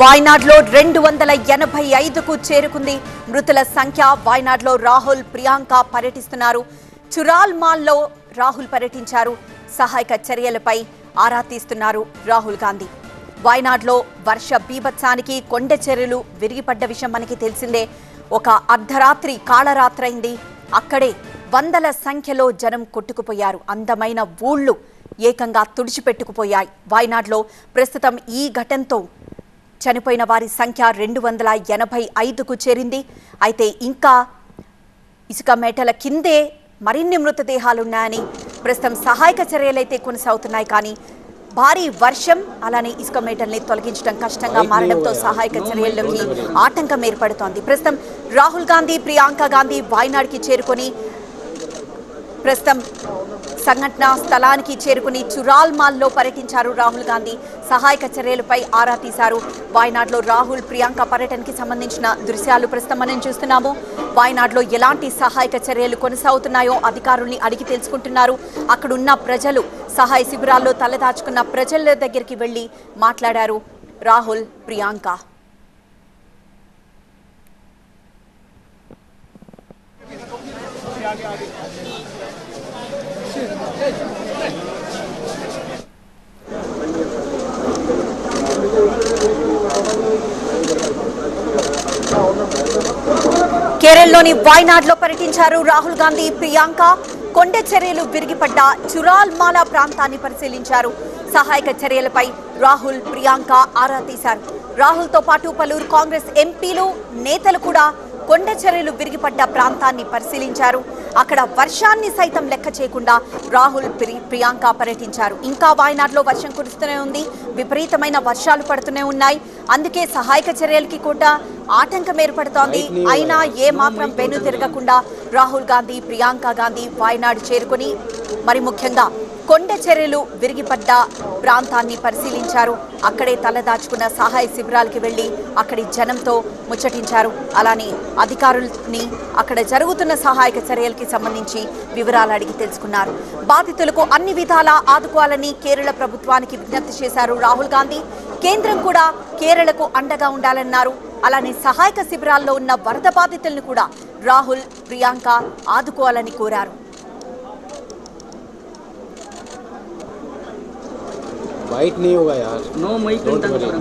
వాయనాడ్లో రెండు వందల ఎనభై ఐదుకు చేరుకుంది. మృతుల సంఖ్య వాయనాడ్లో రాహుల్ ప్రియాంక పర్యటిస్తున్నారు. చురాల్ మాల్లో రాహుల్ పర్యటించారు. సహాయక చర్యలపై ఆరా తీస్తున్నారు రాహుల్ గాంధీ. వాయనాడ్లో వర్ష బీభత్సానికి కొండ చర్యలు విరిగిపడ్డ విషయం మనకి తెలిసిందే. ఒక అర్ధరాత్రి కాళరాత్రైంది అక్కడే వందల సంఖ్యలో జనం కొట్టుకుపోయారు. అందమైన ఊళ్ళు ఏకంగా తుడిచిపెట్టుకుపోయాయి. వాయనాడ్లో ప్రస్తుతం ఈ ఘటనతో చనిపోయిన వారి సంఖ్య రెండు వందల ఎనభై ఐదుకు చేరింది. అయితే ఇంకా ఇసుక మేటల కిందే మరిన్ని మృతదేహాలున్నాయని ప్రస్తుతం సహాయక చర్యలైతే కొనసాగుతున్నాయి కానీ భారీ వర్షం అలానే ఇసుక మేటల్ని తొలగించడం కష్టంగా మారడంతో సహాయక చర్యల్లోకి ఆటంకం ఏర్పడుతోంది. ప్రస్తుతం రాహుల్ గాంధీ ప్రియాంక గాంధీ వాయనాడ్కి చేరుకొని ప్రస్తుతం సంఘటన స్థలానికి చేరుకుని చురాల్ మాల్లో పర్యటించారు రాహుల్ గాంధీ. సహాయక చర్యలపై ఆరా తీశారు. వాయనాడులో రాహుల్ ప్రియాంక పర్యటనకి సంబంధించిన దృశ్యాలు ప్రస్తుతం మనం చూస్తున్నాము. వాయనాడ్లో ఎలాంటి సహాయక చర్యలు కొనసాగుతున్నాయో అధికారుల్ని అడిగి తెలుసుకుంటున్నారు. అక్కడున్న ప్రజలు సహాయ శిబిరాల్లో తలదాచుకున్న ప్రజల దగ్గరికి వెళ్ళి మాట్లాడారు రాహుల్ ప్రియాంక. కేరళలోని వాయనాడ్లో పర్యటించారు రాహుల్ గాంధీ ప్రియాంక. కొండ చర్యలు విరిగిపడ్డ చురాల్మాలా ప్రాంతాన్ని పరిశీలించారు. సహాయక చర్యలపై రాహుల్ ప్రియాంక ఆరా తీశారు. రాహుల్తో పాటు పలువురు కాంగ్రెస్ ఎంపీలు నేతలు కూడా కొండ చర్యలు విరిగిపడ్డ ప్రాంతాన్ని పరిశీలించారు. అక్కడ వర్షాన్ని సైతం లెక్క చేయకుండా రాహుల్ ప్రి- ప్రియాంక పర్యటించారు. ఇంకా వాయనాడ్లో వర్షం కురుస్తూనే ఉంది. విపరీతమైన వర్షాలు పడుతూనే ఉన్నాయి. అందుకే సహాయక చర్యలకి కూడా ఆటంకం ఏర్పడుతోంది. అయినా ఏ మాత్రం వెను తిరగకుండా రాహుల్ గాంధీ ప్రియాంక గాంధీ వాయనాడు చేరుకొని మరి ముఖ్యంగా కొండ చర్యలు విరిగిపడ్డ ప్రాంతాన్ని పరిశీలించారు. అక్కడే తలదాచుకున్న సహాయ శిబిరాలకి వెళ్ళి అక్కడి జనంతో ముచ్చటించారు. అలానే అధికారుల్ని అక్కడ జరుగుతున్న సహాయక చర్యలకి సంబంధించి వివరాలు అడిగి తెలుసుకున్నారు. బాధితులకు అన్ని విధాలా ఆదుకోవాలని కేరళ ప్రభుత్వానికి విజ్ఞప్తి చేశారు రాహుల్ గాంధీ. కేంద్రం కూడా కేరళకు అండగా ఉండాలన్నారు. అలానే సహాయక శిబిరాల్లో ఉన్న వరద బాధితులను కూడా రాహుల్ ప్రియాంక ఆదుకోవాలని కోరారు. वाइट नहीं होगा यार नौ मई.